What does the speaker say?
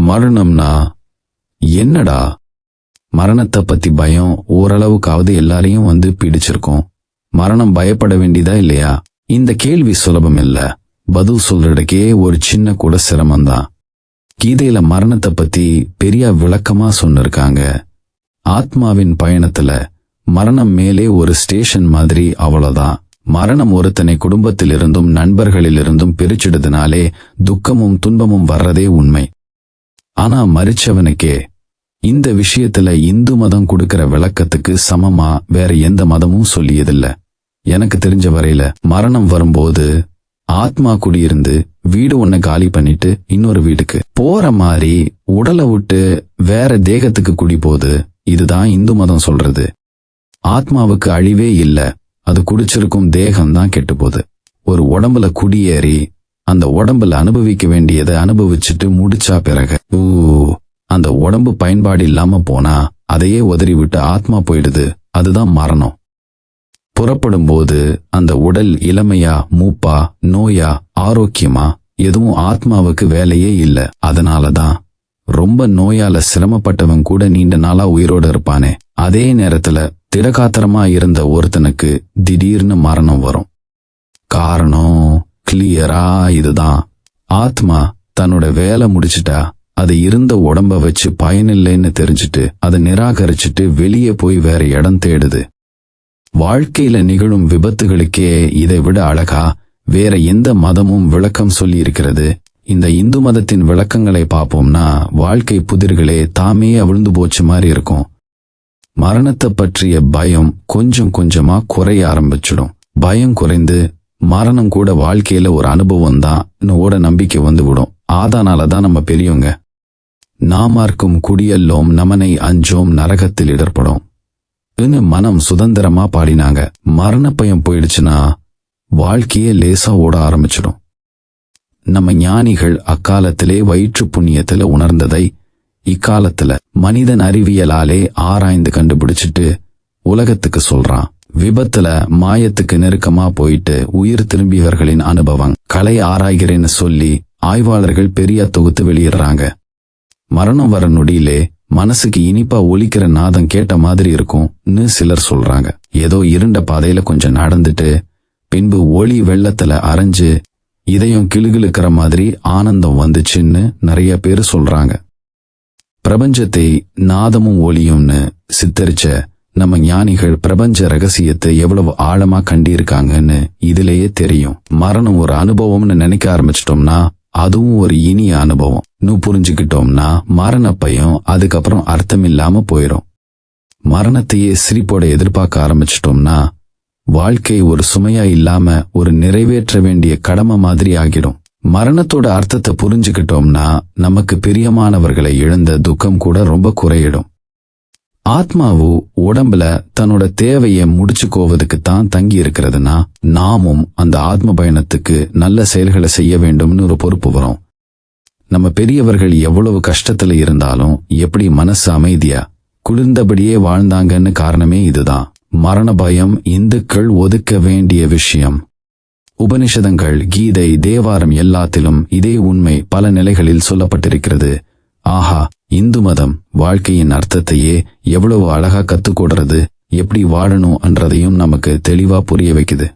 மரணம்னா என்னடா? மரணத்தை பத்தி பயம் ஓரளவுக்காவது எல்லாரையும் வந்து பிடிச்சிருக்கும். மரணம் பயப்பட வேண்டியதா இல்லையா? இந்த கேள்வி சுலபம் இல்ல. பதில் சொல்றதுக்கே ஒரு சின்ன கூட சிரமம்தான் கீதையில மரணத்தை பத்தி பெரிய விளக்கமா சொன்னிருக்காங்க. ஆத்மாவின் பயணத்துல மரணம் மேலே ஒரு ஸ்டேஷன் மாதிரி அவ்வளவுதான் மரணம் ஒருத்தனை குடும்பத்திலிருந்தும் நண்பர்களிலிருந்தும் பிரிச்சிடுதுனாலே துக்கமும் துன்பமும் வர்றதே உண்மை. ஆனா மறிச்சவனுக்கே இந்த விஷயத்துல இந்து மதம் கொடுக்கிற விளக்கத்துக்கு சமமா வேற எந்த மதமும் சொல்லியதில்ல. எனக்கு தெரிஞ்ச வரையில மரணம் வரும்போது ஆத்மா குடியிருந்து வீடு ஒன்ன காலி பண்ணிட்டு இன்னொரு வீட்டுக்கு. போற மாதிரி உடலை விட்டு வேற தேகத்துக்கு குடி போகுது இதுதான் இந்து மதம் சொல்றது. ஆத்மாவுக்கு அழிவே இல்ல அது குடிச்சிருக்கும் தேகம் தான் கெட்டு போகுது ஒரு உடம்புல குடியேறி அந்த உடம்புல அனுபவிக்க வேண்டியதை அனுபவிச்சுட்டு முடிச்சா பிறகு ஊ அந்த உடம்பு பயன்பாடு இல்லாம போனா அதையே உதறி விட்டு ஆத்மா போயிடுது. அதுதான் மரணம். புறப்படும் போது அந்த உடல் இளமையா மூப்பா நோயா ஆரோக்கியமா எதுவும் ஆத்மாவுக்கு வேலையே இல்லை. அதனாலதான் ரொம்ப நோயால சிரமப்பட்டவன் கூட நீண்ட நாளா உயிரோட இருப்பானே. அதே நேரத்துல திடகாத்திரமா இருந்த ஒருத்தனுக்கு திடீர்னு மரணம் வரும். காரணம் கிளியரா இதுதான். ஆத்மா தன்னோட வேலை முடிச்சிட்டா அது இருந்த உடம்ப வச்சு பயனில்லைன்னு தெரிஞ்சுட்டு அதை நிராகரிச்சுட்டு வெளியே போய் வேற இடம் தேடுது. வாழ்க்கையில நிகழும் விபத்துகளுக்கே இதை விட அழகா வேற எந்த மதமும் விளக்கம் சொல்லி இருக்கிறது இந்த இந்து மதத்தின் விளக்கங்களை பார்ப்போம்னா வாழ்க்கை புதிர்களே தாமே அவிழ்ந்து போச்சு மாதிரி இருக்கும். மரணத்தை பற்றிய பயம் கொஞ்சம் கொஞ்சமா குறைய ஆரம்பிச்சிடும். பயம் குறைந்து மரணம் கூட வாழ்க்கையில ஒரு அனுபவம் தான் ஓட நம்பிக்கை வந்து விடும் ஆதானால தான் நம்ம பெரியவங்க. நாமார்க்கும் குடியல்லோம் நமனை அஞ்சோம் நரகத்தில் இடர்படும் மனம் சுதந்திரமா பாடினாங்க. மரண பயம் போயிடுச்சுன்னா வாழ்க்கையே லேசா ஓட ஆரம்பிச்சிடும். நம்ம ஞானிகள் அக்காலத்திலே வயிற்று புண்ணியத்துல உணர்ந்ததை இக்காலத்துல மனிதன் அறிவியலாலே ஆராய்ந்து கண்டுபிடிச்சிட்டு உலகத்துக்கு சொல்றான். விபத்துல மாயத்துக்கு நெருக்கமா போயிட்டு உயிர் திரும்பியவர்களின் அனுபவம் கலை ஆராய்கிறேன்னு சொல்லி ஆய்வாளர்கள் பெரிய தொகுத்து வெளியிடுறாங்க. மரணம் வர நொடியிலே மனசுக்கு இனிப்பா ஒலிக்கிற நாதம் கேட்ட மாதிரி இருக்கும்னு சிலர் சொல்றாங்க. ஏதோ இருண்ட பாதையில கொஞ்சம் நடந்துட்டு பின்பு ஒளி வெள்ளத்துல அரைஞ்சு இதயம் கிளுகிழுக்கிற மாதிரி ஆனந்தம் வந்துச்சுன்னு நிறைய பேர் சொல்றாங்க. பிரபஞ்சத்தை நாதமும் ஒளியும்னு சித்தரிச்ச நம்ம ஞானிகள் பிரபஞ்ச ரகசியத்தை எவ்வளவு ஆழமா கண்டிருக்காங்கன்னு இதுலயே தெரியும். மரணம் ஒரு அனுபவம்னு நினைக்க ஆரம்பிச்சிட்டோம்னா அதுவும் ஒரு இனிய அனுபவம். நு புரிஞ்சுக்கிட்டோம்னா மரண பயம் அதுக்கப்புறம் அர்த்தம் இல்லாம போயிரும். மரணத்தையே சிரிப்போட எதிர்பார்க்க ஆரம்பிச்சிட்டோம்னா வாழ்க்கை ஒரு சுமையா இல்லாம ஒரு நிறைவேற்ற வேண்டிய கடமை மாதிரி ஆகிடும். மரணத்தோட அர்த்தத்தை புரிஞ்சுக்கிட்டோம்னா நமக்கு பிரியமானவர்களை இழந்த துக்கம் கூட ரொம்ப குறையிடும். ஆத்மாவு உடம்புல தன்னோட தேவையை முடிச்சுக்கோவதுக்கு தான் தங்கி இருக்கிறதுனா நாமும் அந்த ஆத்ம பயணத்துக்கு நல்ல செயல்களை செய்ய வேண்டும்னு ஒரு பொறுப்பு வரும். நம்ம பெரியவர்கள் எவ்வளவு கஷ்டத்துல இருந்தாலும் எப்படி மனசு அமைதியா குளிர்ந்தபடியே வாழ்ந்தாங்கன்னு காரணமே இதுதான். மரண பயம் இந்துக்கள் ஒதுக்க வேண்டிய விஷயம். உபனிஷதங்கள் கீதை தேவாரம் எல்லாத்திலும் இதே உண்மை பல நிலைகளில் சொல்லப்பட்டிருக்கிறது. ஆஹா இந்து மதம் வாழ்க்கையின் அர்த்தத்தையே எவ்வளவு அழகா கத்துக் கொடுறது எப்படி வாழணும் என்றதையும் நமக்கு தெளிவா புரிய வைக்குது.